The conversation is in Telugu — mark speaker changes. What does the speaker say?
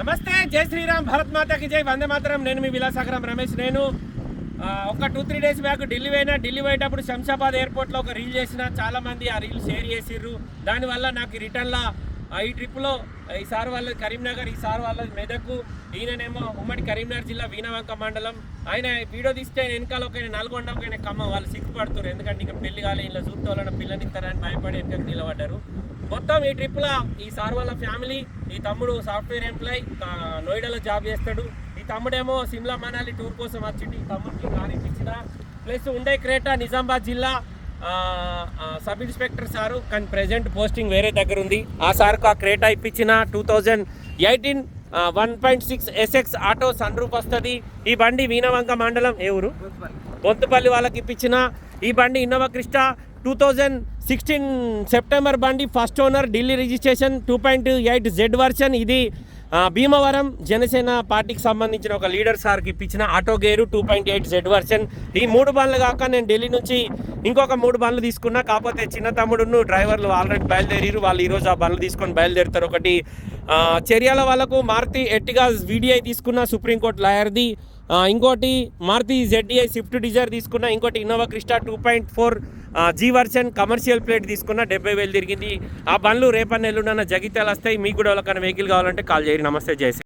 Speaker 1: నమస్తే జై శ్రీరామ్ భరత్ మాతాకి జై. వందే మాత్రం. నేను మీ విలాసాగరం రమేష్. నేను ఒక two three days back Delhi పోయినా. ఢిల్లీ పోయేటప్పుడు శంషాబాద్ ఎయిర్పోర్ట్లో ఒక రీల్ చేసిన. చాలామంది ఆ రీల్ షేర్ చేసిర్రు. దానివల్ల నాకు రిటర్న్లో ఈ ట్రిప్లో ఈసారి వాళ్ళది కరీంనగర్ ఈసారి వాళ్ళది మెదక్ ఈయననేమో ఉమ్మడి కరీంనగర్ జిల్లా వీణవంక మండలం. ఆయన వీడియో తీస్తే వెనకాల ఒక నల్గొండ ఒక కమ్మ ఖమ్మం వాళ్ళు సిగ్గుపడుతున్నారు ఎందుకంటే ఇంకా పెళ్ళి కాలే ఇలా చూస్తే వాళ్ళని పిల్లని ఇస్తారని భయపడి వెనకకి నిలబడ్డారు. మొత్తం ఈ ట్రిప్లో ఈ సార్ వాళ్ళ ఫ్యామిలీ ఈ తమ్ముడు సాఫ్ట్వేర్ ఎంప్లాయ్ నోయిడాలో జాబ్ చేస్తాడు. ఈ తమ్ముడేమో సిమ్లా మనాలి టూర్ కోసం వచ్చింది ఈ తమ్ముడికి కానిపించిన ప్లస్ ఉండే క్రేటా నిజామాబాద్ జిల్లా. సబ్ ఇన్స్పెక్టర్ సారు కానీ ప్రెజెంట్ పోస్టింగ్ వేరే దగ్గర ఉంది. ఆ సార్కు ఆ క్రేటా ఇప్పించిన two thousand eighteen one point six SX auto sunroof వస్తుంది. ఈ బండి వీణవంక మండలం ఏ ఊరు? బొంతుపల్లి వాళ్ళకి ఇప్పించిన ఈ బండి Innova Crysta two thousand sixteen September బండి first owner Delhi registration two point eight Z version. ఇది భీమవరం జనసేన పార్టీకి సంబంధించిన ఒక లీడర్ సార్కి ఇప్పించిన auto gear two point eight Z version ఈ మూడు బండ్లు కాక నేను ఢిల్లీ నుంచి ఇంకొక మూడు బండ్లు తీసుకున్నా. కాకపోతే చిన్న తమ్ముడును డ్రైవర్లు ఆల్రెడీ బయలుదేరారు వాళ్ళు ఈరోజు ఆ బండ్లు తీసుకొని బయలుదేరుతారు. ఒకటి చర్యాల వాళ్ళకు మారుతి ఎట్టిగా వీడిఐ తీసుకున్న సుప్రీంకోర్టు లాయర్ది. ఇంకోటి మారుతి జెడ్డీఐ స్విఫ్ట్ డిజైర్ తీసుకున్న ఇంకోటి Innova Crysta two point four G version commercial plate తీసుకున్న డెబ్బై వేలు తిరిగింది. ఆ బండ్లు రేపన్నెల్లుండన్న జగిత్యాలు వస్తాయి. మీకు కూడా ఎవరికైనా వెహికల్ కావాలంటే కాల్ చేయరు నమస్తే జయశ్రీ